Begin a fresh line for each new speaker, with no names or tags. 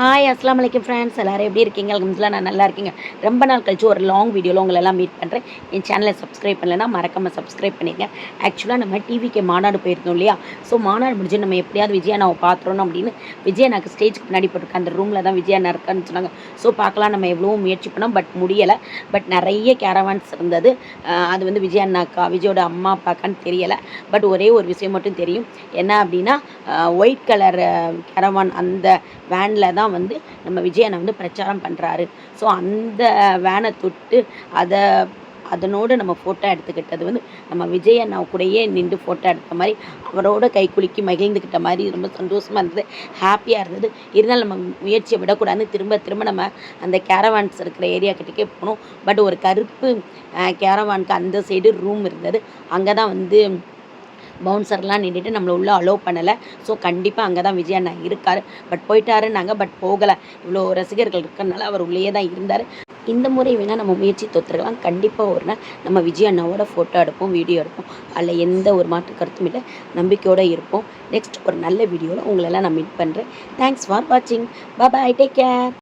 Hi அஸ்லாம் வலைக்கம் friends எல்லோரும் எப்படி இருக்கீங்க? அலமதுல்லா நான் நல்லா இருக்கீங்க. ரொம்ப நாள் கழிச்சு ஒரு லாங் வீடியோவில் உங்களை எல்லாம் மீட் பண்ணுறேன் என் சேனலை சப்ஸ்கிரைப் பண்ணலைன்னா மறக்காமல் சப்ஸ்கிரைப் பண்ணிங்க ஆக்சுவலாக நம்ம டிவிக்கு மாநாடு போயிருந்தோம் இல்லையா? ஸோ மாநாடு முடிஞ்சு நம்ம எப்படியாவது விஜயா நான் பார்த்துறோம் அப்படின்னு விஜயா ஸ்டேஜ்க்கு முன்னாடி போட்டிருக்க அந்த ரூமில் தான் விஜயா இருக்கான்னு சொன்னாங்க. ஸோ பார்க்கலாம். நம்ம எவ்வளோ முயற்சி பண்ணோம். பட் முடியலை. பட் நிறைய கேரவான்ஸ் இருந்தது. அது வந்து விஜயா அண்ணாக்கா விஜயோட அம்மா அப்பாக்கான்னு தெரியலை. பட் ஒரே ஒரு விஷயம் மட்டும் தெரியும். என்ன அப்படின்னா ஒயிட் கலர் கேரவான் அந்த வேனில் தான் வந்து நம்ம விஜய் வந்து பிரச்சாரம் பண்ணுறாரு ஸோ அந்த வேனை தொட்டு அதை அதனோடு நம்ம ஃபோட்டோ எடுத்துக்கிட்டது வந்து நம்ம விஜய் அண்ணா கூடயே நின்று ஃபோட்டோ எடுத்த மாதிரி அவரோட கை குலுக்கி மகிழ்ந்துக்கிட்ட மாதிரி ரொம்ப சந்தோஷமாக இருந்தது. ஹாப்பியாக இருந்தது. இருந்தாலும் நம்ம முயற்சியை விடக்கூடாதுன்னு திரும்ப திரும்ப நம்ம அந்த கேரவான்ஸ் இருக்கிற ஏரியா கிட்டக்கே போனோம். பட் ஒரு கருப்பு கேரவானுக்கு அந்த சைடு ரூம் இருந்தது. அங்கே தான் வந்து பவுன்சர்லாம் நின்றுட்டு நம்மளை உள்ளே அலோவ் பண்ணலை. ஸோ கண்டிப்பாக அங்கே தான் விஜய் அண்ணா இருக்கார். பட் போயிட்டாருன்னாங்க பட் போகலை. இவ்வளோ ரசிகர்கள் இருக்கிறனால அவர் உள்ளே தான் இருந்தார். இந்த முறை வேணால் நம்ம முயற்சி தொத்துருக்கலாம் கண்டிப்பாக ஒரு நாள் நம்ம விஜய் அண்ணாவோட ஃபோட்டோ எடுப்போம் வீடியோ எடுப்போம். அதில் எந்த ஒரு மாற்று கருத்தும் இல்லை. நம்பிக்கையோடு இருப்போம். நெக்ஸ்ட் ஒரு நல்ல வீடியோவில் உங்களெல்லாம் நான் மீட் பண்ணுறேன் தேங்க்ஸ் ஃபார் வாட்சிங் பாய் டேக் கேர்